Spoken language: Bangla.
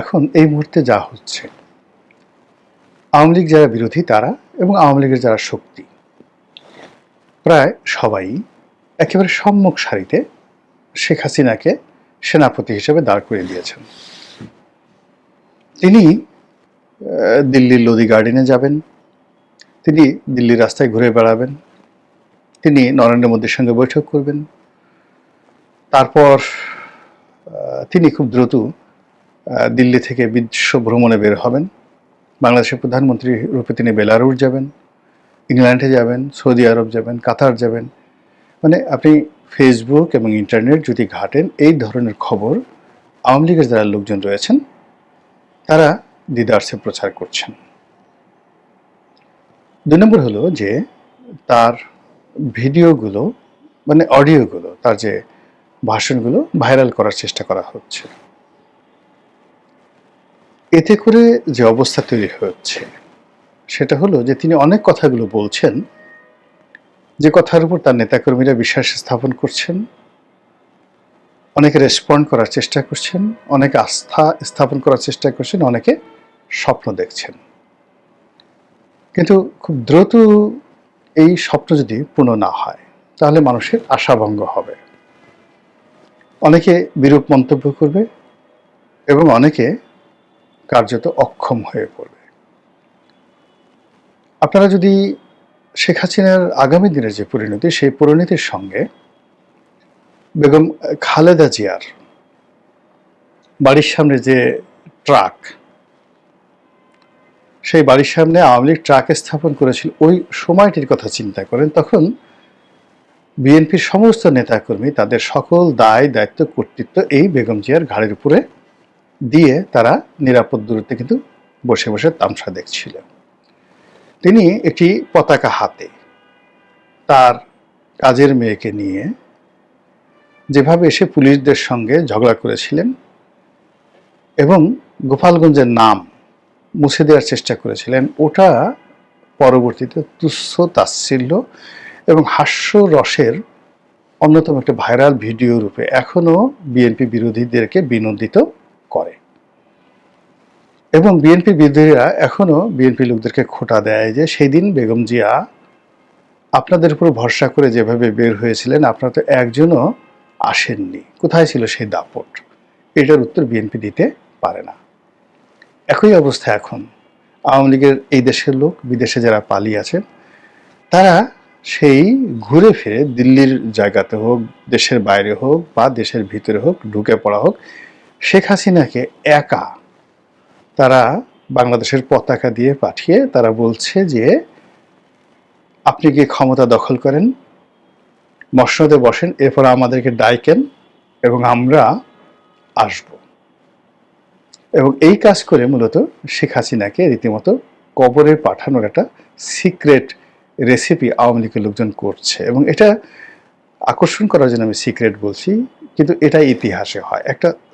এখন এই মুহূর্তে যা হচ্ছে। আওয়ামী লীগ যারা বিরোধী তারা এবং আওয়ামী লীগের যারা শক্তি, প্রায় সবাই একেবারে সম্মুখ সারিতে শেখ হাসিনাকে সেনাপতি হিসেবে দাঁড় করিয়ে দিয়েছেন। তিনি দিল্লির লোদি গার্ডেনে যাবেন, তিনি দিল্লির রাস্তায় ঘুরে বেড়াবেন, তিনি নরেন্দ্র মোদীর সঙ্গে বৈঠক করবেন। তারপর তিনি খুব দ্রুত দিল্লি থেকে বিশ্ব ভ্রমণে বের হবেন। বাংলাদেশের প্রধানমন্ত্রী রূপে তিনি বেলারুস যাবেন, ইংল্যান্ডে যাবেন, সৌদি আরব যাবেন, কাতার যাবেন। মানে আপনি ফেসবুক এবং ইন্টারনেট যদি ঘাটেন, এই ধরনের খবর আওয়ামী লীগের যারা লোকজন রয়েছেন, তারা দিদার্সে প্রচার করছেন। দুই নম্বর হলো যে তার ভিডিওগুলো মানে অডিওগুলো, তার যে ভাষণগুলো ভাইরাল করার চেষ্টা করা হচ্ছে। এতে করে যে অবস্থা তৈরি হচ্ছে, সেটা হলো যে তিনি অনেক কথাগুলো বলছেন, যে কথার উপর তার নেতাকর্মীরা বিশ্বাস স্থাপন করছেন, অনেকে রেসপন্ড করার চেষ্টা করছেন, অনেকে আস্থা স্থাপন করার চেষ্টা করছেন, অনেকে স্বপ্ন দেখছেন। কিন্তু খুব দ্রুত এই স্বপ্ন যদি পূর্ণ না হয়, তাহলে মানুষের আশাভঙ্গ হবে। অনেকে বিরূপ মন্তব্য করবে এবং অনেকে কার্যত অক্ষম হয়ে পড়বে। আপনারা যদি শেখ হাসিনার আগামী দিনের যে পরিণতি, সেই পরিণতির সঙ্গে বেগম খালেদা জিয়ার বাড়ির সামনে যে ট্রাক, সেই বাড়ির সামনে আওয়ামী লীগ ট্রাক স্থাপন করেছিল, ওই সময়টির কথা চিন্তা করেন, তখন বিএনপির সমস্ত নেতাকর্মী তাদের সকল দায়, দায়িত্ব, কর্তৃত্ব এই বেগম জিয়ার ঘাড়ের উপরে দিয়ে তারা নিরাপদ দূরত্বে কিন্তু বসে বসে তামসা দেখছিল তিনি একটি পতাকা হাতে তার কাজের মেয়েকে নিয়ে যেভাবে এসে পুলিশদের সঙ্গে ঝগড়া করেছিলেন এবং গোপালগঞ্জের নাম মুছে দেওয়ার চেষ্টা করেছিলেন, ওটা পরবর্তীতে তুচ্ছ তাচ্ছিল্য এবং হাস্য রসের অন্যতম একটা ভাইরাল ভিডিও রূপে এখনও বিএনপি বিরোধীদেরকে বিনোদিত করে। এবং বিএনপি বিরোধীরা এখনও বিএনপি লোকদেরকে খোটা দেয় যে সেই দিন বেগম জিয়া আপনাদের উপর ভরসা করে যেভাবে বের হয়েছিলেন, আপনারা তো একজনও আসেননি। কোথায় ছিল সেই দাপট? এটার উত্তর বিএনপি দিতে পারে না। একই অবস্থা এখন। আওয়ামী লীগের এই দেশের লোক, বিদেশে যারা পালিয়ে আছেন, তারা সেই ঘুরে ফিরে দিল্লির জায়গাতে হোক, দেশের বাইরে হোক বা দেশের ভিতরে হোক, ঢুকে পড়া হোক শেখ হাসিনাকে একা তারা বাংলাদেশের পতাকা দিয়ে পাঠিয়ে তারা বলছে যে, আপনি কি ক্ষমতা দখল করেন? মসনদে বসেন, এরপর আমাদেরকে ডাইকেন এবং আমরা আসব। এবং এই কাজ করে মূলত শেখ হাসিনাকে রীতিমতো কবরে পাঠানোর একটা সিক্রেট রেসিপি আওয়ামী লীগের লোকজন করছে। এবং এটা আকর্ষণ করার জন্য আমি সিক্রেট বলছি, কিন্তু এটা ইতিহাসে হয়। একটা